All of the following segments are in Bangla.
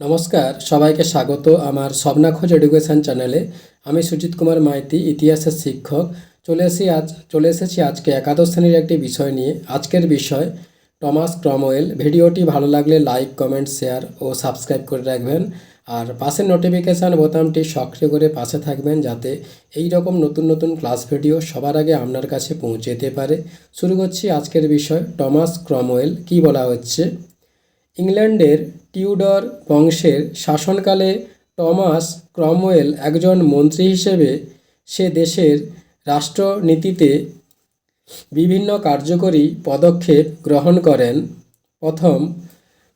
নমস্কার, সবাইকে স্বাগত আমার স্বপ্নাখোঁজ এডুকেশন চ্যানেলে। আমি সুজিত কুমার মাইতি, ইতিহাসের শিক্ষক। চলে এসেছি আজ, চলে এসেছি আজকে একাদশ শ্রেণির একটি বিষয় নিয়ে। আজকের বিষয়, টমাস ক্রমওয়েল। ভিডিওটি ভালো লাগলে লাইক, কমেন্ট, শেয়ার ও সাবস্ক্রাইব করে রাখবেন। আর পাশের নোটিফিকেশান বোতামটি সক্রিয় করে পাশে থাকবেন যাতে এই রকম নতুন নতুন ক্লাস ভিডিও সবার আগে আপনার কাছে পৌঁছে যেতে পারে। শুরু করছি আজকের বিষয়, টমাস ক্রমওয়েল কি বলা হচ্ছে? ইংল্যান্ডের টিউডর বংশের শাসনকালে টমাস ক্রমওয়েল একজন মন্ত্রী হিসেবে সে দেশের রাষ্ট্রনীতিতে বিভিন্ন কার্যকরী পদক্ষেপ গ্রহণ করেন। প্রথম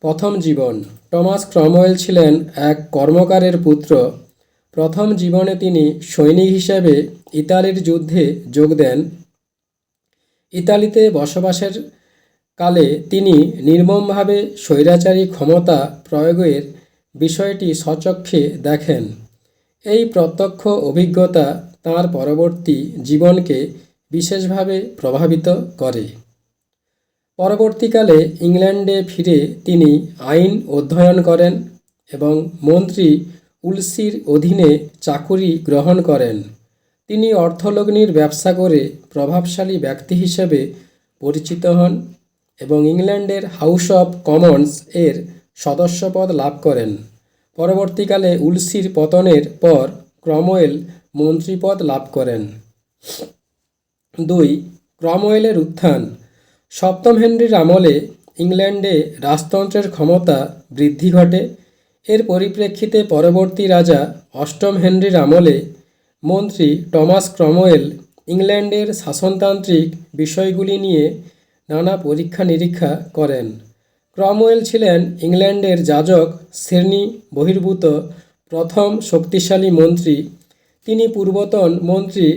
প্রথম জীবন। টমাস ক্রমওয়েল ছিলেন এক কর্মকারের পুত্র। প্রথম জীবনে তিনি সৈনিক হিসেবে ইতালির যুদ্ধে যোগ দেন। ইতালিতে বসবাসের কালে তিনি নির্মমভাবে স্বৈরাচারী ক্ষমতা প্রয়োগের বিষয়টি স্বচক্ষে দেখেন। এই প্রত্যক্ষ অভিজ্ঞতা তাঁর পরবর্তী জীবনকে বিশেষভাবে প্রভাবিত করে। পরবর্তীকালে ইংল্যান্ডে ফিরে তিনি আইন অধ্যয়ন করেন এবং মন্ত্রী উলসির অধীনে চাকুরি গ্রহণ করেন। তিনি অর্থলগ্নির ব্যবসা করে প্রভাবশালী ব্যক্তি হিসেবে পরিচিত হন। এবং ইংল্যান্ডের হাউস অফ কমন্স এর সদস্যপদ লাভ করেন। পরবর্তীকালে উলসির পতনের পর ক্রমওয়েল মন্ত্রীপদ লাভ করেন। দুই, ক্রমওয়েলের উত্থান। সপ্তম হেনরির আমলে ইংল্যান্ডে রাজতন্ত্রের ক্ষমতা বৃদ্ধি ঘটে। এর পরিপ্রেক্ষিতে পরবর্তী রাজা অষ্টম হেনরির আমলে মন্ত্রী টমাস ক্রমওয়েল ইংল্যান্ডের শাসনতান্ত্রিক বিষয়গুলি নিয়ে নানা পরীক্ষা নিরীক্ষা করেন। ক্রমওয়েল ছিলেন ইংল্যান্ডের যাজক শ্রেণি বহির্ভূত প্রথম শক্তিশালী মন্ত্রী। তিনি পূর্বতন মন্ত্রী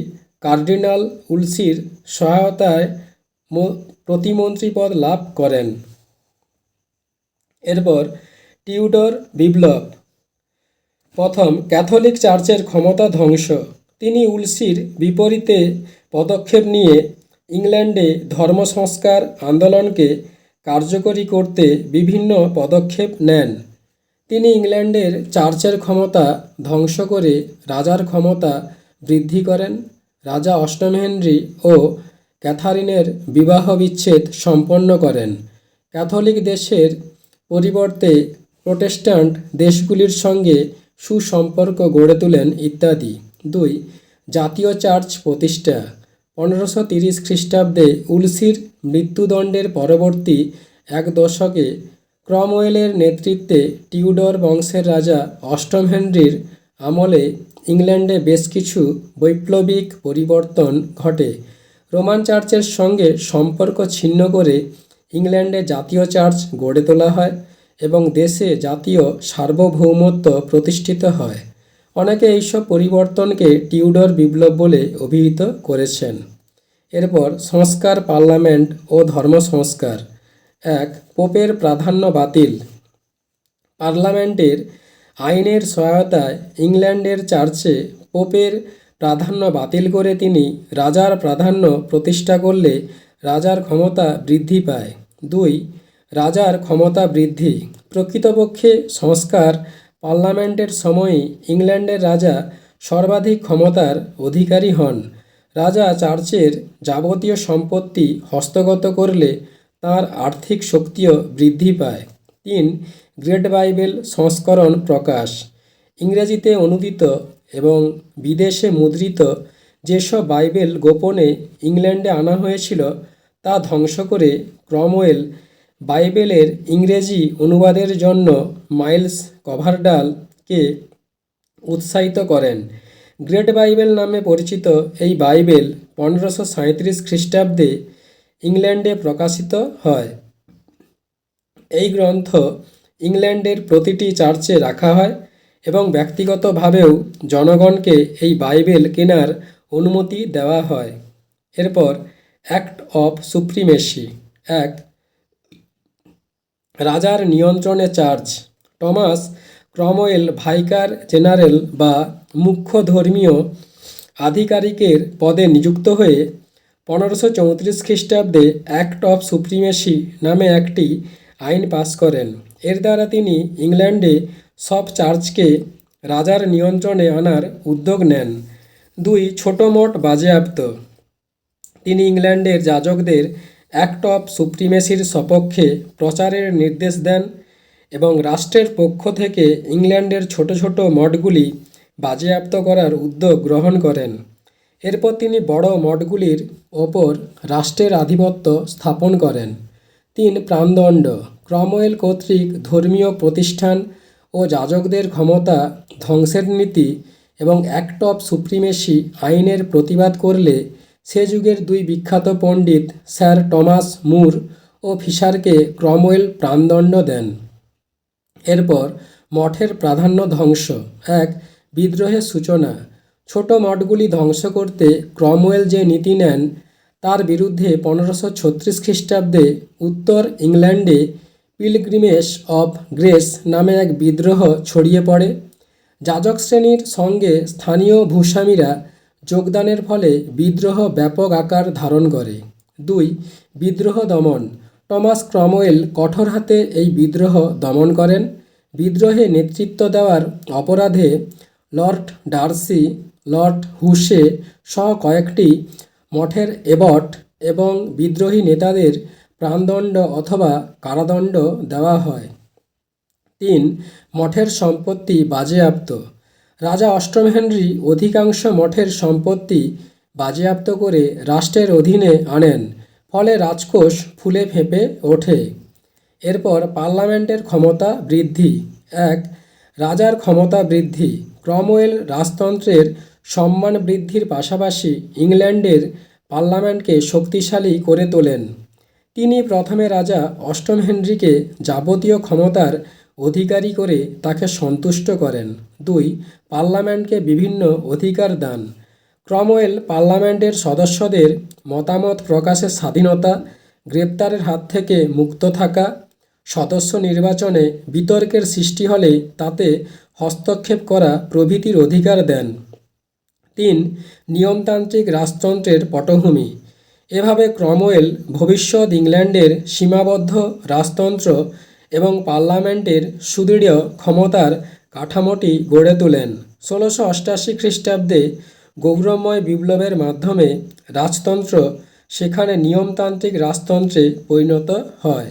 কার্ডিনাল উলসির সহায়তায় প্রতিমন্ত্রী পদ লাভ করেন। এরপর টিউডর বিপ্লব, প্রথম ক্যাথলিক চার্চের ক্ষমতা ধ্বংস। তিনি উলসির বিপরীতে পদক্ষেপ নিয়ে ইংল্যান্ডে ধর্ম সংস্কার আন্দোলনকে কার্যকরী করতে বিভিন্ন পদক্ষেপ নেন। তিনি ইংল্যান্ডের চার্চের ক্ষমতা ধ্বংস করে রাজার ক্ষমতা বৃদ্ধি করেন। রাজা অষ্টম হেনরি ও ক্যাথারিনের বিবাহ বিচ্ছেদ সম্পন্ন করেন। ক্যাথলিক দেশের পরিবর্তে প্রোটেস্ট্যান্ট দেশগুলির সঙ্গে সুসম্পর্ক গড়ে তোলেন ইত্যাদি। দুই, জাতীয় চার্চ প্রতিষ্ঠা। পনেরোশো তিরিশ খ্রিস্টাব্দে উলসির মৃত্যুদণ্ডের পরবর্তী এক দশকে ক্রমওয়েলের নেতৃত্বে টিউডর বংশের রাজা অষ্টম হেনরির আমলে ইংল্যান্ডে বেশ কিছু বৈপ্লবিক পরিবর্তন ঘটে। রোমান চার্চের সঙ্গে সম্পর্ক ছিন্ন করে ইংল্যান্ডে জাতীয় চার্চ গড়ে তোলা হয় এবং দেশে জাতীয় সার্বভৌমত্ব প্রতিষ্ঠিত হয়। অনেকে এইসব পরিবর্তনকে টিউডর বিপ্লব বলে অভিহিত করেছেন। এরপর সংস্কার পার্লামেন্ট ও ধর্ম সংস্কার। এক, পোপের প্রাধান্য বাতিল। পার্লামেন্টের আইনের সহায়তায় ইংল্যান্ডের চার্চে পোপের প্রাধান্য বাতিল করে তিনি রাজার প্রাধান্য প্রতিষ্ঠা করলে রাজার ক্ষমতা বৃদ্ধি পায়। দুই, রাজার ক্ষমতা বৃদ্ধি। প্রকৃতপক্ষে সংস্কার পার্লামেন্টের সময়ই ইংল্যান্ডের রাজা সর্বাধিক ক্ষমতার অধিকারী হন। রাজা চার্চের যাবতীয় সম্পত্তি হস্তগত করলে তার আর্থিক শক্তিও বৃদ্ধি পায়। তিন, গ্রেট বাইবেল সংস্করণ প্রকাশ। ইংরেজিতে অনুদিত এবং বিদেশে মুদ্রিত যেসব বাইবেল গোপনে ইংল্যান্ডে আনা হয়েছিল, তা ধ্বংস করে ক্রমওয়েল বাইবেলের ইংরেজি অনুবাদের জন্য মাইলস কভারডালকে উৎসাহিত করেন। গ্রেট বাইবেল নামে পরিচিত এই বাইবেল পনেরোশো সাঁত্রিশ খ্রিস্টাব্দে ইংল্যান্ডে প্রকাশিত হয়। এই গ্রন্থ ইংল্যান্ডের প্রতিটি চার্চে রাখা হয় এবং ব্যক্তিগতভাবেও জনগণকে এই বাইবেল কেনার অনুমতি দেওয়া হয়। এরপর অ্যাক্ট অফ সুপ্রিমেসি, এক রাজার নিয়ন্ত্রণে church. Thomas Cromwell vicar general বা মুখ্য ধর্মীয় আধিকারিকের পদে নিযুক্ত হয়ে পনেরোশো চৌত্রিশ খ্রিস্টাব্দে অ্যাক্ট অফ সুপ্রিমেসি নামে একটি আইন পাস করেন। এর দ্বারা তিনি ইংল্যান্ডে সব চার্চকে রাজার নিয়ন্ত্রণে আনার উদ্যোগ নেন। দুই ছোট মোট বাজেয়াপ্ত। তিনি ইংল্যান্ডের যাজকদের অ্যাক্ট অফ সুপ্রিমেসির সপক্ষে প্রচারের নির্দেশ দেন এবং রাষ্ট্রের পক্ষ থেকে ইংল্যান্ডের ছোট ছোট মঠগুলি বাজেয়াপ্ত করার উদ্যোগ গ্রহণ করেন। এরপর তিনি বড় মঠগুলির ওপর রাষ্ট্রের আধিপত্য স্থাপন করেন। তিন প্রাণদণ্ড, ক্রমওয়েল কর্তৃক ধর্মীয় প্রতিষ্ঠান ও যাজকদের ক্ষমতা ধ্বংসের নীতি এবং অ্যাক্ট অফ সুপ্রিমেসি আইনের প্রতিবাদ করলে সে যুগের দুই বিখ্যাত পণ্ডিত স্যার টমাস মুর ও ফিশারকে ক্রমওয়েল প্রাণদণ্ড দেন। এরপর মঠের প্রাধান্য ধ্বংস। এক, বিদ্রোহের সূচনা। ছোট মঠগুলি ধ্বংস করতে ক্রমওয়েল যে নীতি নেন, তার বিরুদ্ধে পনেরোশো ছত্রিশ খ্রিস্টাব্দে উত্তর ইংল্যান্ডে পিলগ্রিমেস অব গ্রেস নামে এক বিদ্রোহ ছড়িয়ে পড়ে। যাজক শ্রেণির সঙ্গে স্থানীয় ভূস্বামীরা যোগদানের ফলে বিদ্রোহ ব্যাপক আকার ধারণ করে। দুই, বিদ্রোহ দমন। টমাস ক্রমওয়েল কঠোর হাতে এই বিদ্রোহ দমন করেন। বিদ্রোহে নেতৃত্ব দেওয়ার অপরাধে লর্ড ডার্সি, লর্ড হুসে সহ কয়েকটি মঠের এবট এবং বিদ্রোহী নেতাদের প্রাণদণ্ড অথবা কারাদণ্ড দেওয়া হয়। তিন, মঠের সম্পত্তি বাজেয়াপ্ত। রাজা অষ্টম হেনরি অধিকাংশ মঠের সম্পত্তি বাজেয়াপ্ত করে রাষ্ট্রের অধীনে আনেন। ফলে রাজকোষ ফুলে ফেঁপে ওঠে। এরপর পার্লামেন্টের ক্ষমতা বৃদ্ধি। এক, রাজার ক্ষমতা বৃদ্ধি। ক্রমওয়েল রাজতন্ত্রের সম্মান বৃদ্ধির পাশাপাশি ইংল্যান্ডের পার্লামেন্টকে শক্তিশালী করে তোলেন। তিনি প্রথমে রাজা অষ্টম হেনরিকে যাবতীয় ক্ষমতার অধিকারী করে তাকে সন্তুষ্ট করেন। দুই, পার্লামেন্টকে বিভিন্ন অধিকার দান। ক্রমওয়েল পার্লামেন্টের সদস্যদের মতামত প্রকাশের স্বাধীনতা, গ্রেপ্তারের হাত থেকে মুক্ত থাকা, সদস্য নির্বাচনে বিতর্কের সৃষ্টি হলে তাতে হস্তক্ষেপ করা প্রভৃতির অধিকার দেন। তিন, নিয়মতান্ত্রিক রাজতন্ত্রের পটভূমি। এভাবে ক্রমওয়েল ভবিষ্যৎ ইংল্যান্ডের সীমাবদ্ধ রাজতন্ত্র এবং পার্লামেন্টের সুদৃঢ় ক্ষমতার কাঠামোটি গড়ে তোলেন। ষোলোশো অষ্টাশি খ্রিস্টাব্দে গৌরবময় বিপ্লবের মাধ্যমে রাজতন্ত্র সেখানে নিয়মতান্ত্রিক রাজতন্ত্রে পরিণত হয়।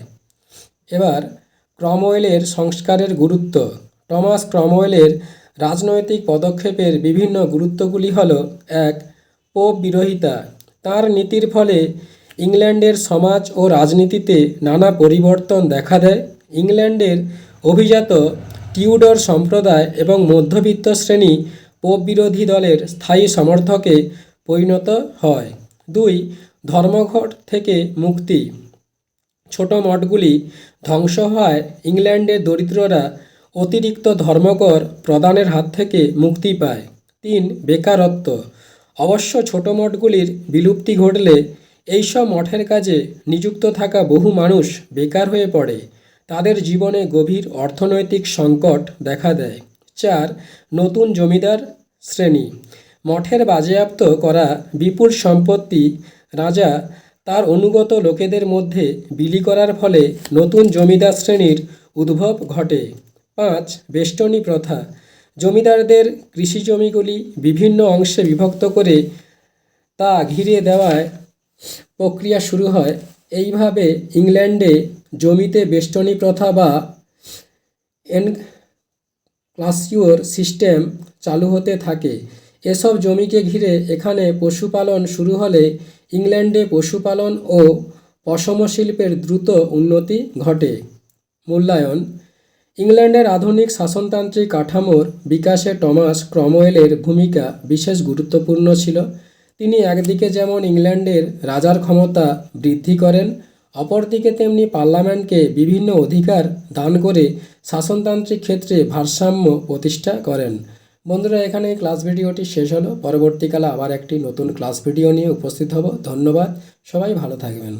এবার ক্রমওয়েলের সংস্কারের গুরুত্ব। টমাস ক্রমওয়েলের রাজনৈতিক পদক্ষেপের বিভিন্ন গুরুত্বগুলি হল, এক, পোপ বিরোধিতা তার নীতির ফলে ইংল্যান্ডের সমাজ ও রাজনীতিতে নানা পরিবর্তন দেখা দেয়। ইংল্যান্ডের অভিজাত টিউডর সম্প্রদায় এবং মধ্যবিত্ত শ্রেণি পোপ বিরোধী দলের স্থায়ী সমর্থকে পরিণত হয়। দুই, ধর্মঘট থেকে মুক্তি। ছোট মঠগুলি ধ্বংস হওয়ায় ইংল্যান্ডের দরিদ্ররা অতিরিক্ত ধর্মকর প্রদানের হাত থেকে মুক্তি পায়। তিন, বেকারত্ব। অবশ্য ছোট মঠগুলির বিলুপ্তি ঘটলে এইসব মঠের কাজে নিযুক্ত থাকা বহু মানুষ বেকার হয়ে পড়ে। তাদের জীবনে গভীর অর্থনৈতিক সংকট দেখা দেয়। চার নতুন জমিদার শ্রেণি। মঠের বাজেয়াপ্ত করা বিপুল সম্পত্তি রাজা তার অনুগত লোকেদের মধ্যে বিলি করার ফলে নতুন জমিদার শ্রেণির উদ্ভব ঘটে। পাঁচ, বেষ্টনী প্রথা। জমিদারদের কৃষি জমিগুলি বিভিন্ন অংশে বিভক্ত করে তা ঘিরে দেওয়ায় প্রক্রিয়া শুরু হয়। এইভাবে ইংল্যান্ডে জমিতে বেষ্টনী প্রথা বা এনক্লাসিওর সিস্টেম চালু হতে থাকে। এসব জমিকে ঘিরে এখানে পশুপালন শুরু হলে ইংল্যান্ডে পশুপালন ও পশম শিল্পের দ্রুত উন্নতি ঘটে। মূল্যায়ন ইংল্যান্ডের আধুনিক শাসনতান্ত্রিক কাঠামোর বিকাশে টমাস ক্রমওয়েলের ভূমিকা বিশেষ গুরুত্বপূর্ণ ছিল। তিনি একদিকে যেমন ইংল্যান্ডের রাজার ক্ষমতা বৃদ্ধি করেন অপরদিকে তেমনি পার্লামেন্টকে বিভিন্ন অধিকার দান করে শাসনতান্ত্রিক ক্ষেত্রে ভারসাম্য প্রতিষ্ঠা করেন। বন্ধুরা, এখানে ক্লাস ভিডিওটি শেষ হলো। পরবর্তীকালে আবার একটি নতুন ক্লাস ভিডিও নিয়ে উপস্থিত হব। ধন্যবাদ। সবাই ভালো থাকবেন।